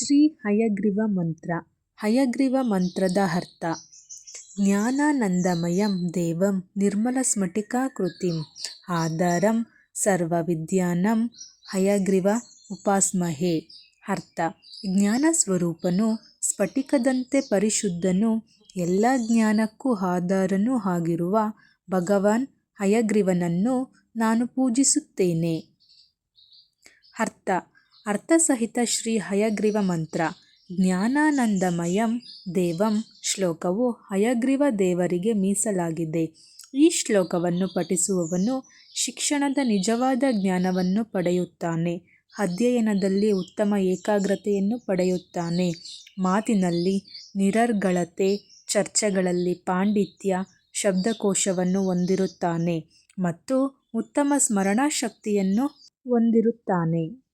ಶ್ರೀ ಹಯಗ್ರೀವ ಮಂತ್ರ. ಹಯಗ್ರೀವ ಮಂತ್ರದ ಅರ್ಥ. ಜ್ಞಾನಾನಂದಮಯಂ ದೇವಂ ನಿರ್ಮಲಸ್ಫಟಿಕಾಕೃತಿಂ ಆಧಾರಂ ಸರ್ವವಿದ್ಯಾನಂ ಹಯಗ್ರೀವ ಉಪಾಸ್ಮಹೇ. ಅರ್ಥ. ಜ್ಞಾನ ಜ್ಞಾನಸ್ವರೂಪನು ಸ್ಫಟಿಕದಂತೆ ಪರಿಶುದ್ಧನು ಎಲ್ಲ ಜ್ಞಾನಕ್ಕೂ ಆಧಾರನೂ ಆಗಿರುವ ಭಗವಾನ್ ಹಯಗ್ರೀವನನ್ನು ನಾನು ಪೂಜಿಸುತ್ತೇನೆ. ಅರ್ಥ. ಅರ್ಥಸಹಿತ ಶ್ರೀ ಹಯಗ್ರೀವ ಮಂತ್ರ. ಜ್ಞಾನಾನಂದಮಯಂ ದೇವಂ ಶ್ಲೋಕವು ಹಯಗ್ರೀವ ದೇವರಿಗೆ ಮೀಸಲಾಗಿದೆ. ಈ ಶ್ಲೋಕವನ್ನು ಪಠಿಸುವವನು ಶಿಕ್ಷಣದ ನಿಜವಾದ ಜ್ಞಾನವನ್ನು ಪಡೆಯುತ್ತಾನೆ. ಅಧ್ಯಯನದಲ್ಲಿ ಉತ್ತಮ ಏಕಾಗ್ರತೆಯನ್ನು ಪಡೆಯುತ್ತಾನೆ. ಮಾತಿನಲ್ಲಿ ನಿರರ್ಗಳತೆ, ಚರ್ಚೆಗಳಲ್ಲಿ ಪಾಂಡಿತ್ಯ, ಶಬ್ದಕೋಶವನ್ನು ಹೊಂದಿರುತ್ತಾನೆ ಮತ್ತು ಉತ್ತಮ ಸ್ಮರಣಶಕ್ತಿಯನ್ನು ಹೊಂದಿರುತ್ತಾನೆ.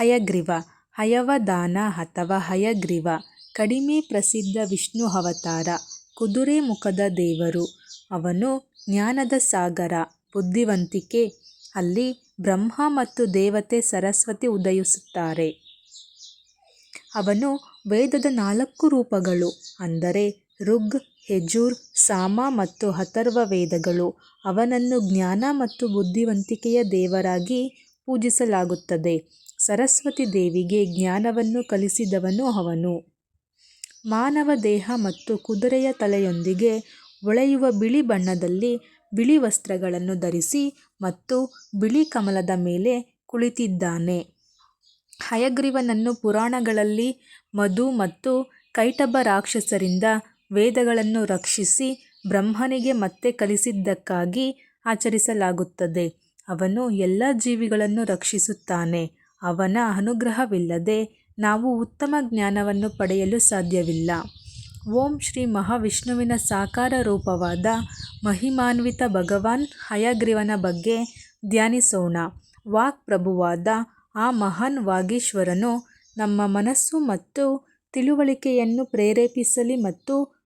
ಹಯಗ್ರೀವ, ಹಯವದಾನ ಅಥವಾ ಹಯಗ್ರೀವ, ಕಡಿಮೆ ಪ್ರಸಿದ್ಧ ವಿಷ್ಣು ಅವತಾರ, ಕುದುರೆ ಮುಖದ ದೇವರು, ಅವನು ಜ್ಞಾನದ ಸಾಗರ, ಬುದ್ಧಿವಂತಿಕೆ, ಅಲ್ಲಿ ಬ್ರಹ್ಮ ಮತ್ತು ದೇವತೆ ಸರಸ್ವತಿ ಉದಯಿಸುತ್ತಾರೆ. ಅವನು ವೇದದ ನಾಲ್ಕು ರೂಪಗಳು, ಅಂದರೆ ಋಗ್, ಹೆಜೂರ್, ಸಾಮ ಮತ್ತು ಅಥರ್ವ ವೇದಗಳು, ಅವನನ್ನು ಜ್ಞಾನ ಮತ್ತು ಬುದ್ಧಿವಂತಿಕೆಯ ದೇವರಾಗಿ ಪೂಜಿಸಲಾಗುತ್ತದೆ. ಸರಸ್ವತಿ ದೇವಿಗೆ ಜ್ಞಾನವನ್ನು ಕಲಿಸಿದವನು ಅವನು. ಮಾನವ ದೇಹ ಮತ್ತು ಕುದುರೆಯ ತಲೆಯೊಂದಿಗೆ ಹೊಳೆಯುವ ಬಿಳಿ ಬಣ್ಣದಲ್ಲಿ ಬಿಳಿ ವಸ್ತ್ರಗಳನ್ನು ಧರಿಸಿ ಮತ್ತು ಬಿಳಿ ಕಮಲದ ಮೇಲೆ ಕುಳಿತಿದ್ದಾನೆ. ಹಯಗ್ರೀವನನ್ನು ಪುರಾಣಗಳಲ್ಲಿ ಮಧು ಮತ್ತು ಕೈಟಬ್ಬ ರಾಕ್ಷಸರಿಂದ ವೇದಗಳನ್ನು ರಕ್ಷಿಸಿ ಬ್ರಹ್ಮನಿಗೆ ಮತ್ತೆ ಕಲಿಸಿದ್ದಕ್ಕಾಗಿ ಆಚರಿಸಲಾಗುತ್ತದೆ. ಅವನು ಎಲ್ಲ ಜೀವಿಗಳನ್ನು ರಕ್ಷಿಸುತ್ತಾನೆ. ಅವನ ಅನುಗ್ರಹವಿಲ್ಲದೆ ನಾವು ಉತ್ತಮ ಜ್ಞಾನವನ್ನು ಪಡೆಯಲು ಸಾಧ್ಯವಿಲ್ಲ. ಓಂ ಶ್ರೀ ಮಹಾವಿಷ್ಣುವಿನ ಸಾಕಾರ ರೂಪವಾದ ಮಹಿಮಾನ್ವಿತ ಭಗವಾನ್ ಹಯಗ್ರೀವನ ಬಗ್ಗೆ ಧ್ಯಾನಿಸೋಣ. ವಾಕ್ ಪ್ರಭುವಾದ ಆ ಮಹಾನ್ ವಾಗೀಶ್ವರನು ನಮ್ಮ ಮನಸ್ಸು ಮತ್ತು ತಿಳುವಳಿಕೆಯನ್ನು ಪ್ರೇರೇಪಿಸಲಿ ಮತ್ತು